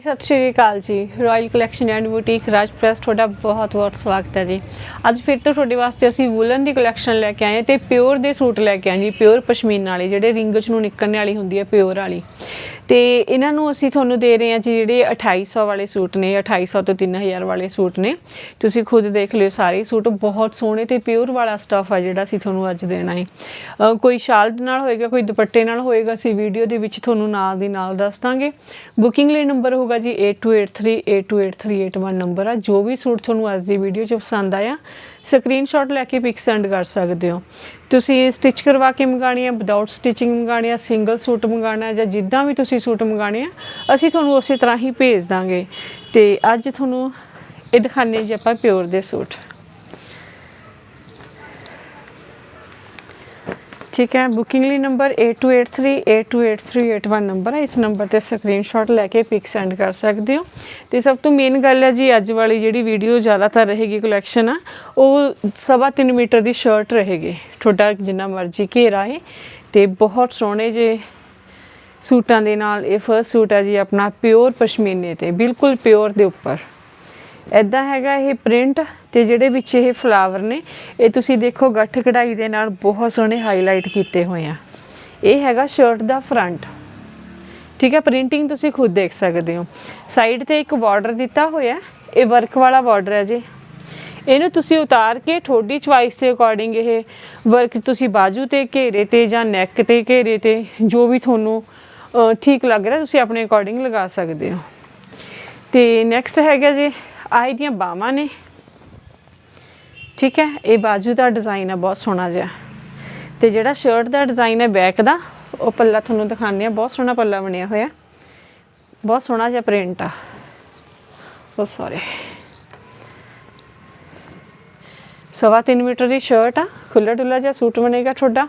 ਸਤਿ ਸ਼੍ਰੀ ਅਕਾਲ ਜੀ। Royal collection and boutique Raj press ਤੁਹਾਡਾ ਬਹੁਤ ਬਹੁਤ ਸਵਾਗਤ ਹੈ ਜੀ। ਅੱਜ ਫਿਰ ਤੋਂ ਤੁਹਾਡੇ ਵਾਸਤੇ ਅਸੀਂ ਵੂਲਨ ਦੀ ਕਲੈਕਸ਼ਨ ਲੈ ਕੇ ਆਏ ਹਾਂ ਤੇ ਪਿਓਰ ਦੇ ਸੂਟ ਲੈ ਕੇ ਆਏ ਜੀ ਪਿਓਰ ਪਸ਼ਮੀਨਾ ਵਾਲੇ, ਜਿਹੜੇ ਰਿੰਗ ਚ ਨੂੰ ਨਿਕਲਣ ਵਾਲੀ ਹੁੰਦੀ ਹੈ ਪਿਓਰ ਵਾਲੀ। ਤੇ ਇਹਨਾਂ ਨੂੰ ਅਸੀਂ ਤੁਹਾਨੂੰ ਦੇ ਰਹੇ ਹਾਂ ਜੀ ਜਿਹੜੇ 2800 ਵਾਲੇ ਸੂਟ ਨੇ 2800 ਤੋਂ 3000 ਵਾਲੇ ਸੂਟ ਨੇ। ਤੁਸੀਂ ਖੁਦ ਦੇਖ ਲਿਓ ਸਾਰੇ ਸੂਟ, ਬਹੁਤ ਸੋਹਣੇ ਤੇ ਪਿਓਰ ਵਾਲਾ ਸਟਫ ਆ ਜਿਹੜਾ ਅਸੀਂ ਤੁਹਾਨੂੰ ਅੱਜ ਦੇਣਾ ਹੈ। ਕੋਈ ਸ਼ਾਲ ਨਾਲ ਹੋਏਗਾ, ਕੋਈ ਦੁਪੱਟੇ ਨਾਲ ਹੋਏਗਾ, ਅਸੀਂ ਵੀਡੀਓ ਦੇ ਵਿੱਚ ਤੁਹਾਨੂੰ ਨਾਲ ਦੀ ਨਾਲ ਦੱਸ ਦਾਂਗੇ। ਬੁਕਿੰਗ ਲਈ ਨੰਬਰ ਹੋਗਾ ਜੀ 8283828381 ਨੰਬਰ ਆ। ਜੋ ਵੀ ਸੂਟ ਤੁਹਾਨੂੰ ਅੱਜ ਦੀ ਵੀਡੀਓ 'ਚ ਪਸੰਦ ਆਇਆ ਸਕਰੀਨਸ਼ਾਟ ਲੈ ਕੇ ਪਿਕ ਸੈਂਡ ਕਰ ਸਕਦੇ ਹੋ। ਤੁਸੀਂ ਸਟਿਚ ਕਰਵਾ ਕੇ ਮੰਗਾਣੀ ਹੈ ਵਿਦਆਊਟ ਸਟਿਚਿੰਗ ਮੰਗਾਣੀ ਹੈ ਸਿੰਗਲ ਸੂਟ ਮੰਗਾਣਾ ਜਾਂ ਜਿੱਦਾਂ ਵੀ ਤੁਸੀਂ ਸੂਟ ਮੰਗਾਣੇ ਆ, ਅਸੀਂ ਤੁਹਾਨੂੰ ਉਸੇ ਤਰ੍ਹਾਂ ਹੀ ਭੇਜ ਦਾਂਗੇ। ਤੇ ਅੱਜ ਤੁਹਾਨੂੰ ਇਹ ਦਿਖਾਣੇ ਜੀ ਆਪਾਂ ਪਿਓਰ ਦੇ ਸੂਟ ਠੀਕ ਹੈ ਬੁਕਿੰਗ ਲਈ ਨੰਬਰ 8283828381 ਨੰਬਰ ਹੈ। ਇਸ ਨੰਬਰ ਤੇ ਸਕਰੀਨਸ਼ਾਟ ਲੈ ਕੇ ਪਿਕ ਸੈਂਡ ਕਰ ਸਕਦੇ ਹੋ। ਤੇ ਸਭ ਤੋਂ ਮੇਨ ਗੱਲ ਹੈ ਜੀ, ਅੱਜ ਵਾਲੀ ਜਿਹੜੀ ਵੀਡੀਓ ਜ਼ਿਆਦਾਤਰ ਰਹੇਗੀ ਕਲੈਕਸ਼ਨ ਆ, ਉਹ ਸਵਾ ਤਿੰਨ ਮੀਟਰ ਦੀ ਸ਼ਰਟ ਰਹੇਗੀ। ਤੁਹਾਡਾ ਜਿੰਨਾ ਮਰਜ਼ੀ ਘੇਰਾ ਹੈ। ਤੇ ਬਹੁਤ ਸੋਹਣੇ ਜੇ ਸੂਟਾਂ ਦੇ ਨਾਲ ਇਹ ਫਰਸਟ ਸੂਟ ਹੈ ਜੀ, ਆਪਣਾ ਪਿਓਰ ਪਸ਼ਮੀਨੇ ਤੇ, ਬਿਲਕੁਲ ਪਿਓਰ ਦੇ ਉੱਪਰ। ਐਦਾਂ ਹੈਗਾ ਇਹ ਪ੍ਰਿੰਟ ਤੇ ਜਿਹੜੇ ਵਿੱਚ ਇਹ ਫਲਾਵਰ ਨੇ, ਇਹ ਤੁਸੀਂ ਦੇਖੋ ਗੱਠ ਕਢਾਈ ਦੇ ਨਾਲ ਬਹੁਤ ਸੋਹਣੇ ਹਾਈਲਾਈਟ ਕੀਤੇ ਹੋਏ ਆ। ਇਹ ਹੈਗਾ ਸ਼ਰਟ ਦਾ ਫਰੰਟ ਠੀਕ ਹੈ ਪ੍ਰਿੰਟਿੰਗ ਤੁਸੀਂ ਖੁਦ ਦੇਖ ਸਕਦੇ ਹੋ। ਸਾਈਡ ਤੇ ਇੱਕ ਬਾਰਡਰ ਦਿੱਤਾ ਹੋਇਆ, ਇਹ ਵਰਕ ਵਾਲਾ ਬਾਰਡਰ ਹੈ ਜੀ। ਇਹਨੂੰ ਤੁਸੀਂ ਉਤਾਰ ਕੇ ਤੁਹਾਡੀ ਚੁਆਇਸ ਦੇ ਅਕੋਰਡਿੰਗ ਇਹ ਵਰਕ ਤੁਸੀਂ ਬਾਜੂ ਤੇ, ਘੇਰੇ ਤੇ ਜਾਂ ਨੈਕ ਤੇ, ਘੇਰੇ ਤੇ, ਜੋ ਵੀ ਤੁਹਾਨੂੰ ਠੀਕ ਲੱਗ ਰਿਹਾ, ਤੁਸੀਂ ਆਪਣੇ ਅਕੋਰਡਿੰਗ ਲਗਾ ਸਕਦੇ ਹੋ। ਤੇ ਨੈਕਸਟ ਹੈਗਾ ਜੀ ਆਹ ਇਹਦੀਆਂ ਬਾਹਾਂ ਨੇ। ਠੀਕ ਹੈ, ਇਹ ਬਾਜੂ ਦਾ ਡਿਜ਼ਾਈਨ ਆ, ਬਹੁਤ ਸੋਹਣਾ ਜਿਹਾ। ਤੇ ਜਿਹੜਾ ਸ਼ਰਟ ਦਾ ਡਿਜ਼ਾਈਨ ਹੈ ਬੈਕ ਦਾ, ਉਹ ਪੱਲਾ ਤੁਹਾਨੂੰ ਦਿਖਾਉਂਦੇ ਆ ਬਹੁਤ ਸੋਹਣਾ ਪੱਲਾ ਬਣਿਆ ਹੋਇਆ। ਬਹੁਤ ਸੋਹਣਾ ਜਿਹਾ ਪ੍ਰਿੰਟ ਆ। ਉਹ ਸੌਰੀ ਸਵਾ ਤਿੰਨ ਮੀਟਰ ਦੀ ਸ਼ਰਟ ਆ ਖੁੱਲਾ ਡੁੱਲਾ ਜਿਹਾ ਸੂਟ ਬਣੇਗਾ ਤੁਹਾਡਾ।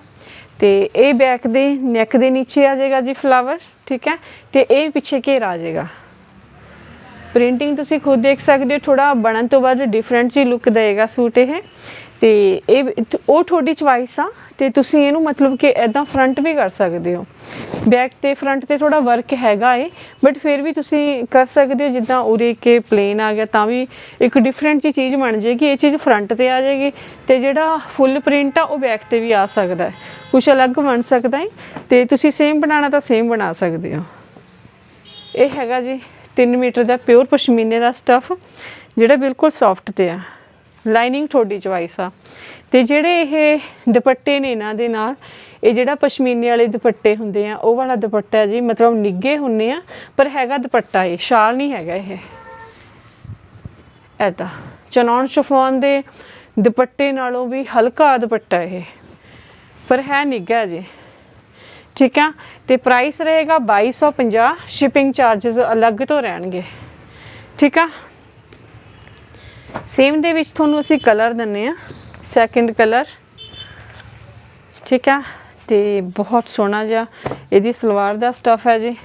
ਤੇ ਇਹ ਬੈਕ ਦੇ ਨੈਕ ਦੇ ਨੀਚੇ ਆ ਜਾਏਗਾ ਜੀ ਫਲਾਵਰ ਠੀਕ ਹੈ? ਤੇ ਇਹ ਪਿੱਛੇ ਘੇਰਾ ਆ ਜਾਏਗਾ। ਪ੍ਰਿੰਟਿੰਗ ਤੁਸੀਂ ਖੁਦ ਦੇਖ ਸਕਦੇ ਹੋ ਥੋੜਾ ਬਣਨ ਤੋਂ ਬਾਅਦ ਡਿਫਰੈਂਟ ਜੀ ਲੁੱਕ ਦੇਗਾ ਸੂਟ ਇਹ। ਤੇ ਇਹ ਉਹ ਤੁਹਾਡੀ ਚੁਆਇਸ ਆ, ਤੇ ਤੁਸੀਂ ਇਹਨੂੰ ਮਤਲਬ ਕਿ ਐਦਾਂ ਫਰੰਟ ਵੀ ਕਰ ਸਕਦੇ ਹੋ। ਬੈਕ ਤੇ ਫਰੰਟ ਤੇ ਥੋੜਾ ਵਰਕ ਹੈਗਾ ਏ ਬਟ ਫਿਰ ਵੀ ਤੁਸੀਂ ਕਰ ਸਕਦੇ ਹੋ, ਜਿੱਦਾਂ ਉਰੇ ਕੇ ਪਲੇਨ ਆ ਗਿਆ, ਤਾਂ ਵੀ ਇੱਕ ਡਿਫਰੈਂਟ ਜੀ ਚੀਜ਼ ਬਣ ਜਾਏਗੀ, ਇਹ ਚੀਜ਼ ਫਰੰਟ ਤੇ ਆ ਜਾਏਗੀ, ਤੇ ਜਿਹੜਾ ਫੁੱਲ ਪ੍ਰਿੰਟ ਆ, ਉਹ ਬੈਕ ਤੇ ਵੀ ਆ ਸਕਦਾ ਹੈ। ਕੁਝ ਅਲੱਗ ਬਣ ਸਕਦਾ ਹੈ, ਤੇ ਤੁਸੀਂ ਸੇਮ ਬਣਾਉਣਾ ਤਾਂ ਸੇਮ ਬਣਾ ਸਕਦੇ ਹੋ। ਇਹ ਹੈਗਾ ਜੀ। 3 ਮੀਟਰ ਦਾ ਪਿਓਰ ਪਸ਼ਮੀਨੇ ਦਾ ਸਟਫ ਜਿਹੜਾ ਬਿਲਕੁਲ ਸੌਫਟ ਤੇ ਆ। ਲਾਈਨਿੰਗ ਤੁਹਾਡੀ ਚੁਆਇਸ ਆ। ਤੇ ਜਿਹੜੇ ਇਹ ਦੁਪੱਟੇ ਨੇ ਇਹਨਾਂ ਦੇ ਨਾਲ, ਇਹ ਜਿਹੜਾ ਪਸ਼ਮੀਨੇ ਵਾਲੇ ਦੁਪੱਟੇ ਹੁੰਦੇ ਆ, ਉਹ ਵਾਲਾ ਦੁਪੱਟਾ ਜੀ, ਮਤਲਬ ਨਿੱਗੇ ਹੁੰਨੇ ਆ, ਪਰ ਹੈਗਾ ਦੁਪੱਟਾ ਇਹ, ਸ਼ਾਲ ਨਹੀਂ ਹੈਗਾ ਇਹ। ਐਦਾ ਚਨੌਨ ਸ਼ਿਫੋਨ ਦੇ ਦੁਪੱਟੇ ਨਾਲੋਂ ਵੀ ਹਲਕਾ ਦੁਪੱਟਾ ਇਹ। ਪਰ ਹੈ ਨਿੱਗਾ ਜੀ। ਠੀਕ ਆ? ਤੇ ਪ੍ਰਾਈਸ ਰਹੇਗਾ 2250 ਸ਼ਿਪਿੰਗ ਚਾਰजेस ਅਲੱਗ ਤੋਂ ਰਹਿਣਗੇ। ਠੀਕ ਆ? ਸੇਮ ਦੇ ਵਿੱਚ ਤੁਹਾਨੂੰ ਅਸੀਂ ਕਲਰ ਦਿੰਨੇ ਆ ਸੈਕੰਡ ਕਲਰ ਠੀਕ ਆ? ਤੇ ਬਹੁਤ ਸੋਹਣਾ ਜਿਹਾ ਇਹਦੀ ਸਲਵਾਰ ਦਾ ਸਟਫ ਹੈ ਜੀ।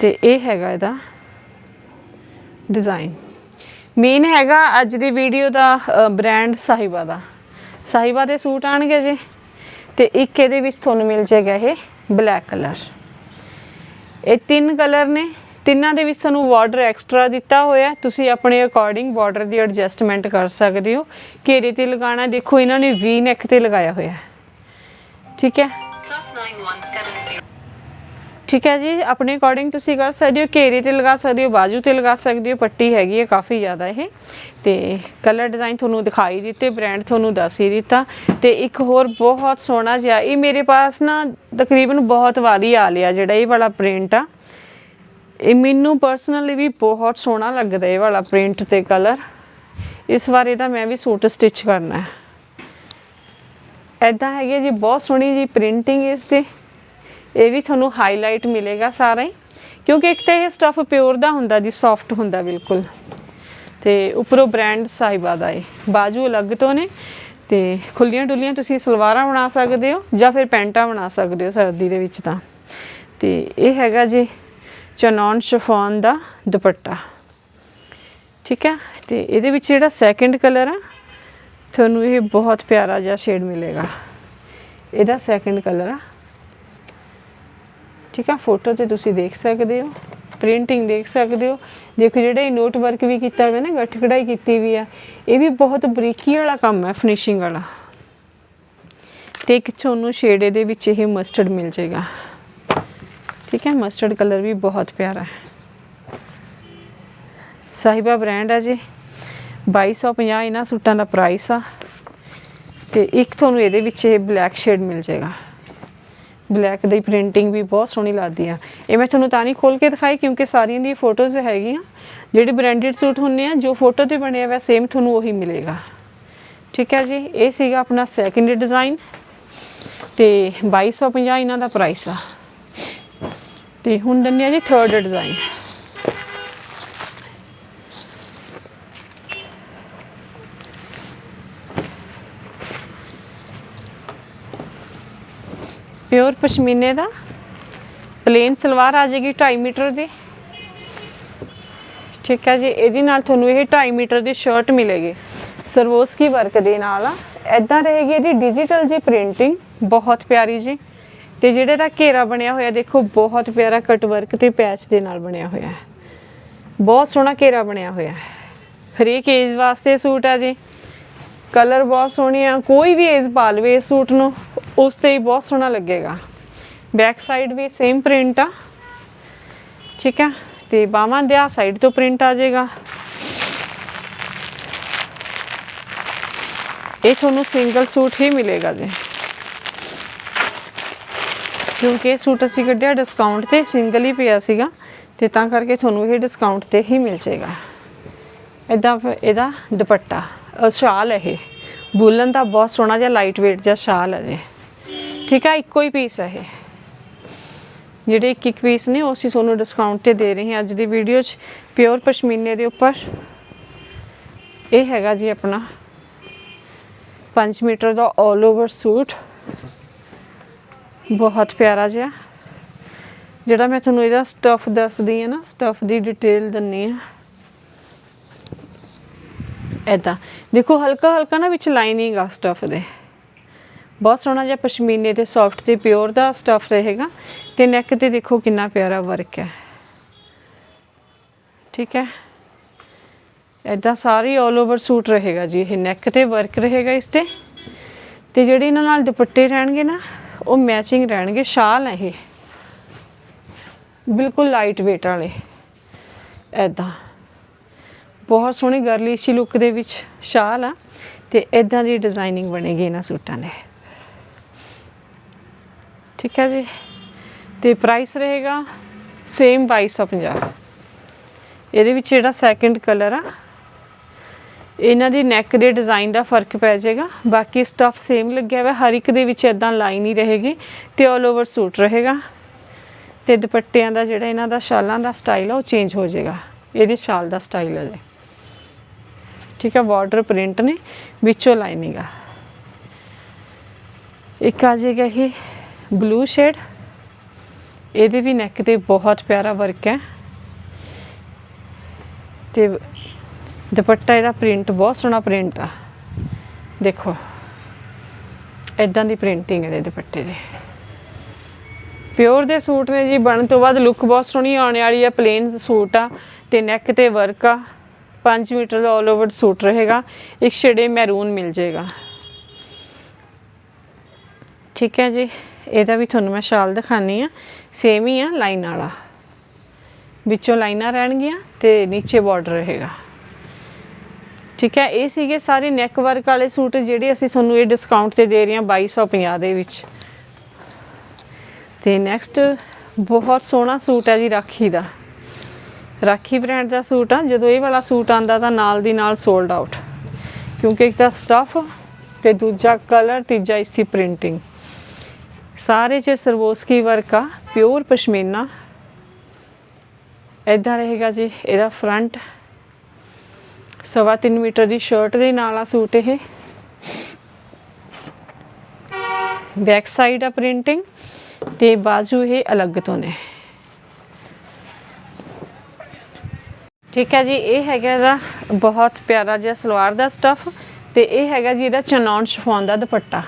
ਤੇ ਇਹ ਹੈਗਾ ਇਹਦਾ ਡਿਜ਼ਾਈਨ ਮੇਨ ਹੈਗਾ ਅੱਜ ਦੀ ਵੀਡੀਓ ਦਾ ਬ੍ਰਾਂਡ ਸਾਹਿਬਾ ਦਾ। ਸਾਹਿਬਾ ਦੇ ਸੂਟ ਆਣਗੇ ਜੀ। ਤੇ ਇੱਕ ਇਹਦੇ ਵਿੱਚ ਤੁਹਾਨੂੰ ਮਿਲ ਜਾਏਗਾ ਇਹ ਬਲੈਕ ਕਲਰ ਇਹ ਤਿੰਨ ਕਲਰ ਨੇ। ਤਿੰਨਾਂ ਦੇ ਵਿੱਚ ਤੁਹਾਨੂੰ ਬਾਰਡਰ ਐਕਸਟਰਾ ਦਿੱਤਾ ਹੋਇਆ। ਤੁਸੀਂ ਆਪਣੇ ਅਕੋਰਡਿੰਗ ਬਾਰਡਰ ਦੀ ਐਡਜਸਟਮੈਂਟ ਕਰ ਸਕਦੇ ਹੋ। ਘੇਰੇ ਤੇ ਲਗਾਉਣਾ। ਦੇਖੋ, ਇਹਨਾਂ ਨੇ ਵੀ ਨੈਕ ਤੇ ਲਗਾਇਆ ਹੋਇਆ। ਠੀਕ ਹੈ? Plus nine one seven zero. ਠੀਕ ਹੈ ਜੀ, ਆਪਣੇ ਅਕੋਰਡਿੰਗ ਤੁਸੀਂ ਕਰ ਸਕਦੇ ਹੋ, ਘੇਰੇ ਤੇ ਲਗਾ ਸਕਦੇ ਹੋ, ਬਾਜੂ ਤੇ ਲਗਾ ਸਕਦੇ ਹੋ, ਪੱਟੀ ਹੈਗੀ ਹੈ ਕਾਫੀ ਜ਼ਿਆਦਾ ਇਹ। ਤੇ ਕਲਰ ਡਿਜ਼ਾਈਨ ਤੁਹਾਨੂੰ ਦਿਖਾਈ ਦਿੱਤੇ ਬ੍ਰਾਂਡ ਤੁਹਾਨੂੰ ਦੱਸ ਹੀ ਦਿੱਤਾ। ਤੇ ਇੱਕ ਹੋਰ ਬਹੁਤ ਸੋਹਣਾ ਜਿਹਾ, ਇਹ ਮੇਰੇ ਪਾਸ ਨਾ ਤਕਰੀਬਨ ਬਹੁਤ ਵਾਰੀ ਆ ਲਿਆ ਜਿਹੜਾ ਇਹ ਵਾਲਾ ਪ੍ਰਿੰਟ ਆ। ਇਹ ਮੈਨੂੰ ਪਰਸਨਲੀ ਵੀ ਬਹੁਤ ਸੋਹਣਾ ਲੱਗਦਾ ਇਹ ਵਾਲਾ ਪ੍ਰਿੰਟ ਤੇ ਕਲਰ ਇਸ ਵਾਰ ਇਹਦਾ ਮੈਂ ਵੀ ਸੂਟ ਸਟਿਚ ਕਰਨਾ ਹੈ। ਐਦਾਂ ਹੈਗੀ ਜੀ, ਬਹੁਤ ਸੋਹਣੀ ਜੀ ਪ੍ਰਿੰਟਿੰਗ ਇਸ ਤੇ। ਇਹ ਵੀ ਤੁਹਾਨੂੰ ਹਾਈਲਾਈਟ ਮਿਲੇਗਾ ਸਾਰਾ ਹੀ ਕਿਉਂਕਿ ਇੱਕ ਤਾਂ ਇਹ ਸਟਫ ਪਿਓਰ ਦਾ ਹੁੰਦਾ ਜੀ ਸੌਫਟ ਹੁੰਦਾ ਬਿਲਕੁਲ। ਤੇ ਉੱਪਰੋਂ ਬ੍ਰਾਂਡ ਸਾਹਿਬਾ ਦਾ ਹੈ ਬਾਜੂ ਅਲੱਗ ਤੋਂ ਨੇ, ਤੇ ਖੁੱਲੀਆਂ ਡੁੱਲੀਆਂ ਤੁਸੀਂ ਸਲਵਾਰਾਂ ਬਣਾ ਸਕਦੇ ਹੋ ਜਾਂ ਫਿਰ ਪੈਂਟਾਂ ਬਣਾ ਸਕਦੇ ਹੋ ਸਰਦੀ ਦੇ ਵਿੱਚ ਤਾਂ। ਤੇ ਇਹ ਹੈਗਾ ਜੀ ਚਨੌਨ ਸ਼ਿਫੋਨ ਦਾ ਦੁਪੱਟਾ। ਠੀਕ ਹੈ ਤੇ ਇਹਦੇ ਵਿੱਚ ਜਿਹੜਾ ਸੈਕੰਡ ਕਲਰ ਆ, ਤੁਹਾਨੂੰ ਇਹ ਬਹੁਤ ਪਿਆਰਾ ਜਿਹਾ ਸ਼ੇਡ ਮਿਲੇਗਾ। ਇਹਦਾ ਸੈਕੰਡ ਕਲਰ ਆ। ਠੀਕ ਆ? ਫੋਟੋ ਤੇ ਤੁਸੀਂ ਦੇਖ ਸਕਦੇ ਹੋ ਪ੍ਰਿੰਟਿੰਗ ਦੇਖ ਸਕਦੇ ਹੋ। ਦੇਖੋ ਜਿਹੜਾ ਨੋਟ ਵਰਕ ਵੀ ਕੀਤਾ ਹੋਇਆ ਨਾ, ਗੱਠ ਕਢਾਈ ਕੀਤੀ ਵੀ ਆ, ਇਹ ਵੀ ਬਹੁਤ ਬਰੀਕੀ ਵਾਲਾ ਕੰਮ ਹੈ ਫਿਨਿਸ਼ਿੰਗ ਵਾਲਾ। ਤੇ ਇੱਕ ਤੁਹਾਨੂੰ ਸ਼ੇਡ ਇਹਦੇ ਵਿੱਚ ਇਹ ਮਸਟਰਡ ਮਿਲ ਜਾਏਗਾ। ਠੀਕ ਹੈ ਮਸਟਰਡ ਕਲਰ ਵੀ ਬਹੁਤ ਪਿਆਰਾ ਹੈ। ਸਾਹਿਬਾ ਬ੍ਰਾਂਡ ਆ ਜੀ। 2250 ਇਹਨਾਂ ਸੂਟਾਂ ਦਾ ਪ੍ਰਾਈਸ ਆ। ਤੇ ਇੱਕ ਤੁਹਾਨੂੰ ਇਹਦੇ ਵਿੱਚ ਇਹ ਬਲੈਕ ਸ਼ੇਡ ਮਿਲ ਜਾਏਗਾ। ਬਲੈਕ ਦੀ ਪ੍ਰਿੰਟਿੰਗ ਵੀ ਬਹੁਤ ਸੋਹਣੀ ਲੱਗਦੀ ਆ। ਇਹ ਮੈਂ ਤੁਹਾਨੂੰ ਤਾਂ ਨਹੀਂ ਖੋਲ ਕੇ ਦਿਖਾਈ ਕਿਉਂਕਿ ਸਾਰੀਆਂ ਦੀ ਫੋਟੋਜ਼ ਹੈਗੀਆਂ। ਜਿਹੜੇ ਬ੍ਰਾਂਡਡ ਸੂਟ ਹੁੰਦੇ ਆ, ਜੋ ਫੋਟੋ ਤੇ ਬਣਿਆ ਹੋਇਆ ਸੇਮ ਤੁਹਾਨੂੰ ਉਹੀ ਮਿਲੇਗਾ। ਠੀਕ ਹੈ ਜੀ, ਇਹ ਸੀਗਾ ਆਪਣਾ ਸੈਕਿੰਡ ਡਿਜ਼ਾਈਨ ਤੇ 2250 ਇਹਨਾਂ ਦਾ ਪ੍ਰਾਈਸ ਆ। ਤੇ ਹੁਣ ਦੰਨੇ ਆ ਜੀ ਥਰਡ ਡਿਜ਼ਾਈਨ ਪਿਓਰ ਪਸ਼ਮੀਨੇ ਦਾ। ਪਲੇਨ ਸਲਵਾਰ ਆ ਜਾਏਗੀ 2.5 ਮੀਟਰ ਦੀ। ਠੀਕ ਹੈ ਜੀ, ਇਹਦੇ ਨਾਲ ਤੁਹਾਨੂੰ ਇਹ 2.5 ਮੀਟਰ ਦੀ ਸ਼ਰਟ ਮਿਲੇਗੀ। ਸਰਵੋਸਕੀ ਵਰਕ ਦੇ ਨਾਲ ਆ। ਐਦਾਂ ਰਹੇਗੀ ਇਹਦੀ ਡਿਜੀਟਲ ਜੀ ਪ੍ਰਿੰਟਿੰਗ ਬਹੁਤ ਪਿਆਰੀ ਜੀ। ਤੇ ਜਿਹੜੇ ਦਾ ਘੇਰਾ ਬਣਿਆ ਹੋਇਆ, ਦੇਖੋ ਬਹੁਤ ਪਿਆਰਾ ਕਟ ਵਰਕ ਤੇ ਪੈਚ ਦੇ ਨਾਲ ਬਣਿਆ ਹੋਇਆ ਹੈ। ਬਹੁਤ ਸੋਹਣਾ ਘੇਰਾ ਬਣਿਆ ਹੋਇਆ ਹੈ। ਹਰੇਕ ਏਜ ਵਾਸਤੇ ਸੂਟ ਆ ਜੀ। ਕਲਰ ਬਹੁਤ ਸੋਹਣੇ ਆ, ਕੋਈ ਵੀ ਏਜ ਪਾ ਲਵੇ ਇਸ ਸੂਟ ਨੂੰ। ਉਸ ਤੇ ਹੀ ਬਹੁਤ ਸੋਹਣਾ ਲੱਗੇਗਾ। ਬੈਕ ਸਾਈਡ ਵੀ ਸੇਮ ਪ੍ਰਿੰਟ ਆ। ਠੀਕ ਹੈ ਤੇ ਬਾਹਾਂ ਦੇ ਆ ਸਾਈਡ ਤੋਂ ਪ੍ਰਿੰਟ ਆ ਜਾਏਗਾ। ਇਹ ਤੁਹਾਨੂੰ ਸਿੰਗਲ ਸੂਟ ਹੀ ਮਿਲੇਗਾ ਜੀ। ਕਿਉਂਕਿ ਇਹ ਸੂਟ ਅਸੀਂ ਕੱਢਿਆ ਡਿਸਕਾਊਂਟ ਤੇ ਸਿੰਗਲ ਹੀ ਪਿਆ ਸੀਗਾ। ਤੇ ਤਾਂ ਕਰਕੇ ਤੁਹਾਨੂੰ ਇਹ ਡਿਸਕਾਊਂਟ ਤੇ ਹੀ ਮਿਲ ਜਾਏਗਾ। ਇਦਾਂ ਇਹਦਾ ਦੁਪੱਟਾ ਸ਼ਾਲ ਹੈ ਇਹ। ਬੁਲਨ ਦਾ ਬਹੁਤ ਸੋਹਣਾ ਜਿਹਾ ਲਾਈਟ weight ਜਿਹਾ ਸ਼ਾਲ ਹੈ ਜੀ। ਠੀਕ ਆ, ਇੱਕੋ ਹੀ ਪੀਸ ਹੈ ਇਹ। ਜਿਹੜੇ ਇੱਕ ਇੱਕ ਪੀਸ ਨੇ, ਉਹ ਅਸੀਂ ਤੁਹਾਨੂੰ ਡਿਸਕਾਊਂਟ ਤੇ ਦੇ ਰਹੇ ਹਾਂ ਅੱਜ ਦੀ ਵੀਡੀਓ 'ਚ ਪਿਓਰ ਪਸ਼ਮੀਨੇ ਦੇ ਉੱਪਰ। ਇਹ ਹੈਗਾ ਜੀ ਆਪਣਾ 5 ਮੀਟਰ ਦਾ 올 ਓਵਰ ਸੂਟ। ਬਹੁਤ ਪਿਆਰਾ ਜਿਹਾ। ਜਿਹੜਾ ਮੈਂ ਤੁਹਾਨੂੰ ਇਹਦਾ ਸਟਫ ਦੱਸਦੀ ਹਾਂ ਨਾ ਸਟਫ ਦੀ ਡਿਟੇਲ ਦਿੰਨੀ ਆ ਐਦਾਂ ਦੇਖੋ ਹਲਕਾ ਹਲਕਾ ਨਾ ਵਿੱਚ ਲਾਈਨਿੰਗ ਆ ਸਟਫ ਦੇ। ਬਹੁਤ ਸੋਹਣਾ ਜਿਹਾ ਪਸ਼ਮੀਨੇ ਦੇ ਸੌਫਟ ਤੇ ਪਿਓਰ ਦਾ ਸਟਫ ਰਹੇਗਾ ਤੇ ਨੈਕ ਤੇ ਦੇਖੋ ਕਿੰਨਾ ਪਿਆਰਾ ਵਰਕ ਹੈ। ਠੀਕ ਹੈ? ਐਦਾਂ ਸਾਰੀ 올 ਓਵਰ ਸੂਟ ਰਹੇਗਾ ਜੀ, ਇਹ ਨੈਕ ਤੇ ਵਰਕ ਰਹੇਗਾ ਇਸ ਤੇ। ਤੇ ਜਿਹੜੇ ਇਹਨਾਂ ਨਾਲ ਦੁਪੱਟੇ ਰਹਿਣਗੇ ਨਾ, ਉਹ ਮੈਚਿੰਗ ਰਹਿਣਗੇ, ਸ਼ਾਲ ਹੈ ਇਹ। ਬਿਲਕੁਲ ਲਾਈਟ weight ਵਾਲੇ। ਐਦਾਂ ਬਹੁਤ ਸੋਹਣੀ ਗਰਲੀਸ਼ੀ ਲੁੱਕ ਦੇ ਵਿੱਚ ਸ਼ਾਲ ਆ ਤੇ ਇਦਾਂ ਦੀ ਡਿਜ਼ਾਈਨਿੰਗ ਬਣੇਗੀ ਇਹਨਾਂ ਸੂਟਾਂ ਦੇ। ਠੀਕ ਹੈ ਜੀ। ਤੇ ਪ੍ਰਾਈਸ ਰਹੇਗਾ ਸੇਮ 2250 ਇਹਦੇ ਵਿੱਚ ਜਿਹੜਾ ਸੈਕੰਡ ਕਲਰ ਆ, ਇਹਨਾਂ ਦੀ ਨੈਕ ਦੇ ਡਿਜ਼ਾਈਨ ਦਾ ਫ਼ਰਕ ਪੈ ਜਾਏਗਾ। ਬਾਕੀ ਸਟਫ ਸੇਮ ਲੱਗਿਆ ਹੋਇਆ, ਹਰ ਇੱਕ ਦੇ ਵਿੱਚ ਇਦਾਂ ਲਾਈਨ ਹੀ ਰਹੇਗੀ ਤੇ ਆਲ ਓਵਰ ਸੂਟ ਰਹੇਗਾ। ਤੇ ਦੁਪੱਟਿਆਂ ਦਾ ਜਿਹੜਾ ਇਹਨਾਂ ਦਾ ਸ਼ਾਲਾਂ ਦਾ ਸਟਾਈਲ ਆ, ਉਹ ਚੇਂਜ ਹੋ ਜਾਏਗਾ। ਇਹਦੇ ਸ਼ਾਲ ਦਾ ਸਟਾਈਲ ਹੈ ਜੀ। ਠੀਕ ਹੈ ਬਾਰਡਰ ਪ੍ਰਿੰਟ ਨੇ, ਵਿੱਚੋਂ ਲਾਈਨਿੰਗ ਆ ਇੱਕ ਆ ਜਾਏਗਾ ਇਹ। ਬਲੂ ਸ਼ੇਡ ਇਹਦੇ ਵੀ ਨੈਕ ਤੇ ਬਹੁਤ ਪਿਆਰਾ ਵਰਕ ਹੈ। ਤੇ ਦੁਪੱਟਾ ਇਹਦਾ ਪ੍ਰਿੰਟ ਬਹੁਤ ਸੋਹਣਾ ਪ੍ਰਿੰਟ ਆ। ਦੇਖੋ ਇਦਾਂ ਦੀ ਪ੍ਰਿੰਟਿੰਗ ਹੈ ਇਹਦੇ ਦੁਪੱਟੇ ਦੇ। ਪਿਓਰ ਦੇ ਸੂਟ ਨੇ ਜੀ, ਬਣਨ ਤੋਂ ਬਾਅਦ ਲੁੱਕ ਬਹੁਤ ਸੋਹਣੀ ਆਉਣ ਵਾਲੀ ਹੈ ਪਲੇਨ ਸੂਟ ਆ ਤੇ ਨੈਕ ਤੇ ਵਰਕ ਆ। 5 ਮੀਟਰ ਦਾ 올 ਓਵਰ ਸੂਟ ਰਹੇਗਾ, ਇੱਕ ਸ਼ੇਡੇ ਮੈਰੂਨ ਮਿਲ ਜਾਏਗਾ। ਠੀਕ ਹੈ ਜੀ, ਇਹਦਾ ਵੀ ਤੁਹਾਨੂੰ ਮੈਂ ਸ਼ਾਲ ਦਿਖਾਨੀ ਆ। ਸੇਮ ਹੀ ਆ, ਲਾਈਨ ਵਾਲਾ। ਵਿੱਚੋਂ ਲਾਈਨਾਂ ਰਹਿਣਗੀਆਂ ਤੇ ਨੀਚੇ ਬਾਰਡਰ ਰਹੇਗਾ। ਠੀਕ ਹੈ, ਇਹ ਸੀਗੇ ਸਾਰੇ ਨੈਕ ਵਰਕ ਵਾਲੇ ਸੂਟ ਜਿਹੜੇ ਅਸੀਂ ਤੁਹਾਨੂੰ ਇਹ ਡਿਸਕਾਊਂਟ ਤੇ ਦੇ ਰਹੇ ਹਾਂ 2250 ਦੇ ਵਿੱਚ। ਤੇ ਨੈਕਸਟ ਬਹੁਤ ਸੋਹਣਾ ਸੂਟ ਹੈ ਜੀ ਰਾਖੀ ਦਾ। ਰਾਖੀ ਬ੍ਰਾਂਡ ਦਾ ਸੂਟ ਆ, ਜਦੋਂ ਇਹ ਵਾਲਾ ਸੂਟ ਆਂਦਾ ਤਾਂ ਨਾਲ ਦੀ ਨਾਲ ਸੋਲਡ ਆਊਟ ਕਿਉਂਕਿ ਇੱਕ ਤਾਂ ਸਟਫ ਤੇ ਦੂਜਾ ਕਲਰ ਤੀਜਾ ਇਸੀ ਪ੍ਰਿੰਟਿੰਗ ਸਾਰੇ ਚ ਸਰਵੋਸਕੀ ਵਰਕ ਆ ਪਿਓਰ ਪਸ਼ਮੀਨਾ। ਇਦਾਂ ਰਹੇਗਾ ਜੀ, ਇਹਦਾ ਫਰੰਟ ਸਵਾ ਤਿੰਨ ਮੀਟਰ ਦੀ ਸ਼ਰਟ ਦੇ ਨਾਲ ਆ ਸੂਟ ਇਹ। ਬੈਕ ਸਾਈਡ ਆ ਪ੍ਰਿੰਟਿੰਗ ਤੇ ਬਾਜੂ ਇਹ ਅਲੱਗ ਤੋਂ ਨੇ। ਠੀਕ ਹੈ ਜੀ, ਇਹ ਹੈਗਾ ਇਹਦਾ ਬਹੁਤ ਪਿਆਰਾ ਜਿਹਾ ਸਲਵਾਰ ਦਾ ਸਟਫ ਤੇ ਇਹ ਹੈਗਾ ਜੀ ਇਹਦਾ ਚਨੌਨ ਸ਼ਿਫੋਨ ਦਾ ਦੁਪੱਟਾ।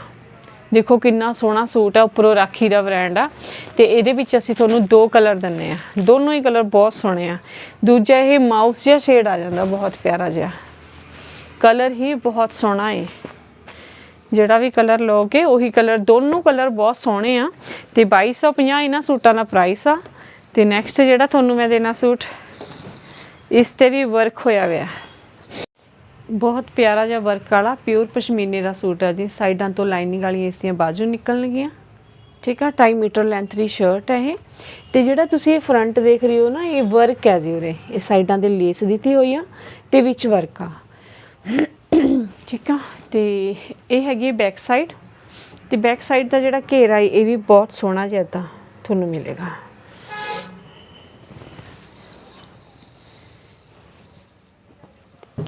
ਦੇਖੋ ਕਿੰਨਾ ਸੋਹਣਾ ਸੂਟ ਆ, ਉੱਪਰੋਂ ਰਾਖੀ ਦਾ ਬ੍ਰਾਂਡ ਆ। ਤੇ ਇਹਦੇ ਵਿੱਚ ਅਸੀਂ ਤੁਹਾਨੂੰ ਦੋ ਕਲਰ ਦਿੰਨੇ ਆ। ਦੋਨੋਂ ਹੀ ਕਲਰ ਬਹੁਤ ਸੋਹਣੇ ਆ। ਦੂਜਾ ਇਹ ਮਾਊਸ ਜਿਹਾ ਸ਼ੇਡ ਆ ਜਾਂਦਾ, ਬਹੁਤ ਪਿਆਰਾ ਜਿਹਾ। ਕਲਰ ਹੀ ਬਹੁਤ ਸੋਹਣਾ ਏ। ਜਿਹੜਾ ਵੀ ਕਲਰ ਲਓਗੇ, ਉਹੀ ਕਲਰ ਦੋਨੋਂ ਕਲਰ ਬਹੁਤ ਸੋਹਣੇ ਆ। ਤੇ 2250 ਇਹਨਾਂ ਸੂਟਾਂ ਦਾ ਪ੍ਰਾਈਸ ਆ। ਤੇ ਨੈਕਸਟ ਜਿਹੜਾ ਤੁਹਾਨੂੰ ਮੈਂ ਦੇਣਾ ਸੂਟ, ਇਸ ਤੇ ਵੀ ਵਰਕ ਹੋਇਆ ਹੋਇਆ। ਬਹੁਤ ਪਿਆਰਾ ਜਿਹਾ ਵਰਕ ਵਾਲਾ ਪਿਓਰ ਪਸ਼ਮੀਨੇ ਦਾ ਸੂਟ ਹੈ ਜੀ। ਸਾਈਡਾਂ ਤੋਂ ਲਾਈਨਿੰਗ ਵਾਲੀਆਂ ਇਸ ਦੀਆਂ ਬਾਜੂ ਨਿਕਲਣਗੀਆਂ। ਠੀਕ ਆ 2.5 ਮੀਟਰ ਲੈਂਥ ਦੀ ਸ਼ਰਟ ਹੈ ਇਹ। ਤੇ ਜਿਹੜਾ ਤੁਸੀਂ ਇਹ ਫਰੰਟ ਦੇਖ ਰਹੇ ਹੋ ਨਾ, ਇਹ ਵਰਕ ਹੈ ਜੀ ਉਰੇ। ਇਹ ਸਾਈਡਾਂ ਦੇ ਲੇਸ ਦਿੱਤੀ ਹੋਈ ਆ, ਤੇ ਵਿੱਚ ਵਰਕ ਆ। ਠੀਕ ਆ, ਤੇ ਇਹ ਹੈਗੀ ਬੈਕ ਸਾਈਡ ਤੇ ਬੈਕ ਸਾਈਡ ਦਾ ਜਿਹੜਾ ਘੇਰਾ ਹੈ, ਇਹ ਵੀ ਬਹੁਤ ਸੋਹਣਾ ਜਿਹਾ ਤਾਂ ਤੁਹਾਨੂੰ ਮਿਲੇਗਾ।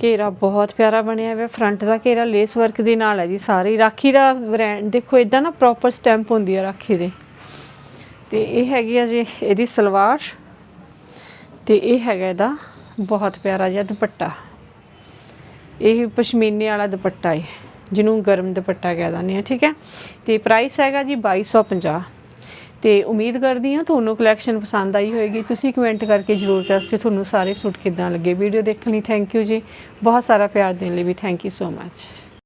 ਘੇਰਾ ਬਹੁਤ ਪਿਆਰਾ ਬਣਿਆ ਹੋਇਆ ਫਰੰਟ ਦਾ ਘੇਰਾ ਲੇਸ ਵਰਕ ਦੇ ਨਾਲ ਹੈ ਜੀ ਸਾਰੇ। ਰਾਖੀ ਦਾ ਬ੍ਰਾਂਡ ਦੇਖੋ ਇਦਾਂ ਨਾ ਪ੍ਰੋਪਰ ਸਟੈਂਪ ਹੁੰਦੀ ਹੈ ਰਾਖੀ ਦੇ। ਤੇ ਇਹ ਹੈਗੀ ਆ ਜੀ ਇਹਦੀ ਸਲਵਾਰ, ਤੇ ਇਹ ਹੈਗਾ ਇਹਦਾ ਬਹੁਤ ਪਿਆਰਾ ਜਿਹਾ ਦੁਪੱਟਾ। ਇਹ ਪਸ਼ਮੀਨੇ ਵਾਲਾ ਦੁਪੱਟਾ ਹੈ ਜਿਹਨੂੰ ਗਰਮ ਦੁਪੱਟਾ ਕਹਿ ਦਿੰਦੇ ਆ, ਠੀਕ ਹੈ? ਤੇ ਪ੍ਰਾਈਸ ਹੈਗਾ ਜੀ 2250 ਤੇ ਉਮੀਦ ਕਰਦੀ ਹਾਂ ਤੁਹਾਨੂੰ ਕਲੈਕਸ਼ਨ ਪਸੰਦ ਆਈ ਹੋਏਗੀ। ਤੁਸੀਂ ਕਮੈਂਟ ਕਰਕੇ ਜਰੂਰ ਦੱਸ ਦਿਓ ਤੁਹਾਨੂੰ ਸਾਰੇ ਸੂਟ ਕਿੱਦਾਂ ਲੱਗੇ। ਵੀਡੀਓ ਦੇਖਣ ਲਈ ਥੈਂਕ ਯੂ ਜੀ। ਬਹੁਤ ਸਾਰਾ ਪਿਆਰ ਦੇਣ ਲਈ ਵੀ ਥੈਂਕ ਯੂ ਸੋ ਮੱਚ